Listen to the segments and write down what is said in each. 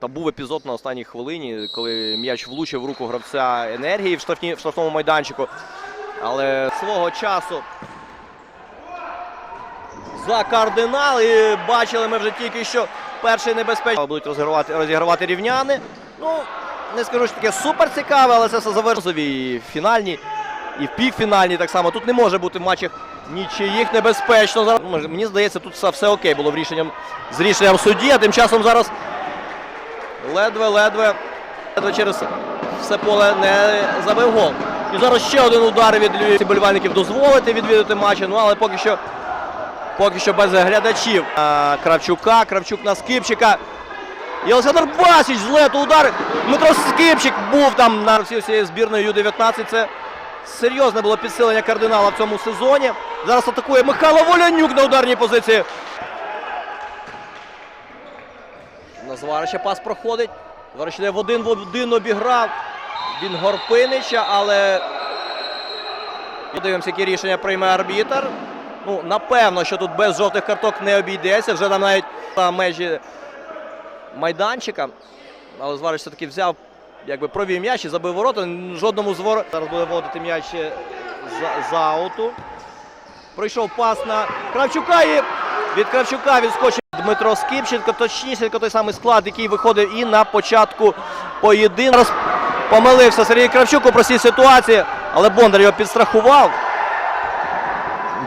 Та був епізод на останній хвилині, коли м'яч влучив в руку гравця енергії в, штрафні, в штрафному майданчику. Але свого часу за кардинал. І бачили ми вже тільки що перший небезпечний. Будуть розігравати, розігравати рівняни. Ну, не скажу, що таке супер цікаве, але це все завершило. І в фінальній, і в півфінальній так само. Тут не може бути в матчах нічиїх небезпечно. Ну, Мені здається, тут все окей було в рішенням, з рішенням судді. А тим часом зараз ледве-ледве ледве через все поле не забив гол. І зараз ще один удар від львівських болівальників дозволити відвідати матчі. Ну але поки що Поки що без глядачів. Кравчука, Кравчук на Скипчика. І Олександр Басіч з лету удар. Дмитро Скипчик був там на всі збірної Ю-19. Це серйозне було підсилення кардинала в цьому сезоні. Зараз атакує Михайло Волянюк на ударній позиції. На Зварича пас проходить. Зварич в один в один обіграв. Він Горпинича, але Подивимося, які рішення прийме арбітр. Ну, напевно, що тут без жовтих карток не обійдеться. Вже там навіть на межі майданчика. Але Зварич все-таки взяв, якби провів м'яч і забив ворота. Жодному з. Зараз буде вводити м'яч за, ауту. Пройшов пас на Кравчука і від Кравчука відскочив Дмитро Скипченко. Точніше, той самий склад, який виходив і на початку поєдинку. Помилився Сергій Кравчук у простій ситуації, але Бондар його підстрахував.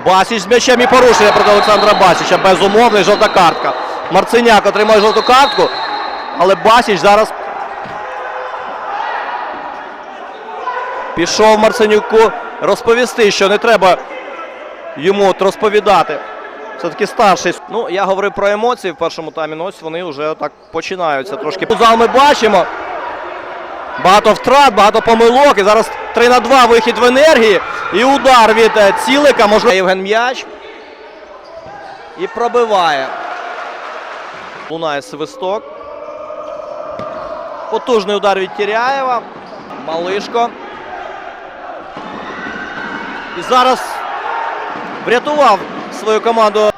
Басіч з м'ячем і порушення проти Олександра Басіча. Безумовний жовта картка. Марциняк отримає жовту картку. Але Басіч зараз пішов Марценюку розповісти, що не треба йому розповідати. Все-таки старший. Ну, я говорив про емоції в першому таймі. Ну, ось вони вже так починаються трошки. Зал ми бачимо. Багато втрат, багато помилок. І зараз 3 на 2 вихід в енергії. І удар від е, цілика. Можливо, Євген М'яч. І пробиває. Лунає свисток. Потужний удар від Тіряєва. Малишко. І зараз врятував свою команду.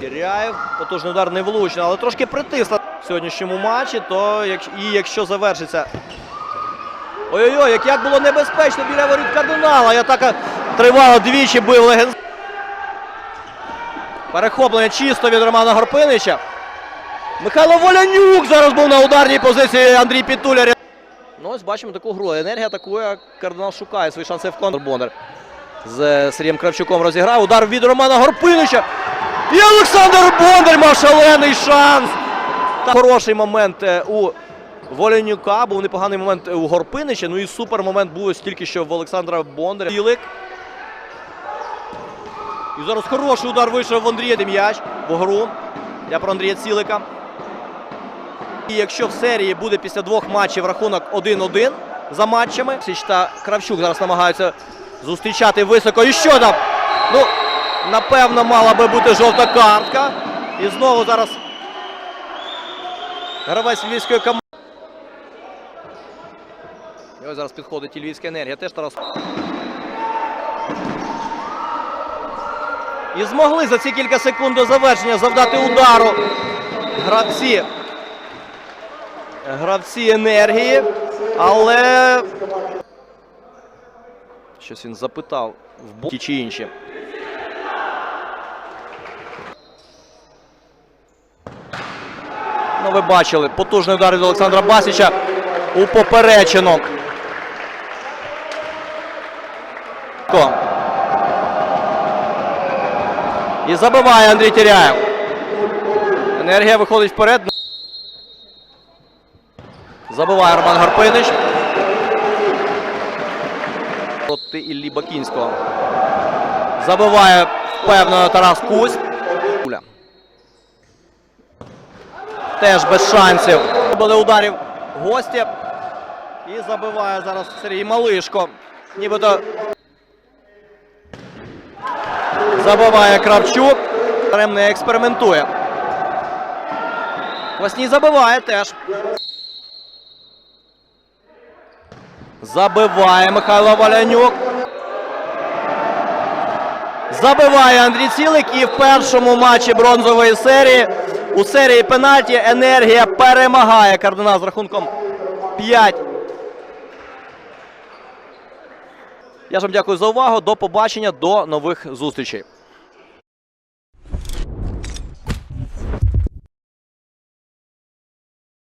Тіряєв. Потужний удар не влучно, але трошки притисла в сьогоднішньому матчі. То і якщо завершиться. Ой-ой-ой, як, як було небезпечно біля воріт кардинала. І атака тривала двічі, бив леген. Перехоплення чисто від Романа Горпинича. Михайло Волянюк зараз був на ударній позиції Андрій Пітуля. Ну, ось бачимо таку гру. Енергія атакує, кардинал шукає свої шанси в контр. З Сергієм Кравчуком розіграв. Удар від Романа Горпинича. І Олександр Бондар мав шалений шанс. Та хороший момент е, у Волянюка. Був непоганий момент у Горпинича. Ну і супер момент був тільки що в Олександра Бондаря. Цілик. І зараз хороший удар вийшов в Андрія Дем'яч в гру. Я про Андрія Цілика. І якщо в серії буде після двох матчів рахунок 1-1 за матчами, Січ та Кравчук зараз намагаються зустрічати високо. І що там? Ну, напевно, мала би бути жовта картка. І знову зараз гравець львівської команди. І ось зараз підходить і львівська енергія. Теж Тарас. І змогли за ці кілька секунд до завершення завдати удару гравці. Гравці енергії. Але щось він запитав в боки чи інші. Ну, ви бачили, потужний удар від Олександра Басіча у поперечину. І забиває Андрій Тіряєв. Енергія виходить вперед. Забиває Роман Гарпинич. Проти Іллі Бакінського. Забиває впевнено Тарас Кузь. Теж без шансів. Були ударів гості. І забиває зараз Сергій Малишко. Нібито забиває Кравчук. Рем не експериментує. Квасній забиває теж. Забиває Михайло Валянюк. Забиває Андрій Цілик і в першому матчі бронзової серії у серії пенальті. Енергія перемагає кардинал з рахунком 5. Я ж вам дякую за увагу. До побачення, до нових зустрічей.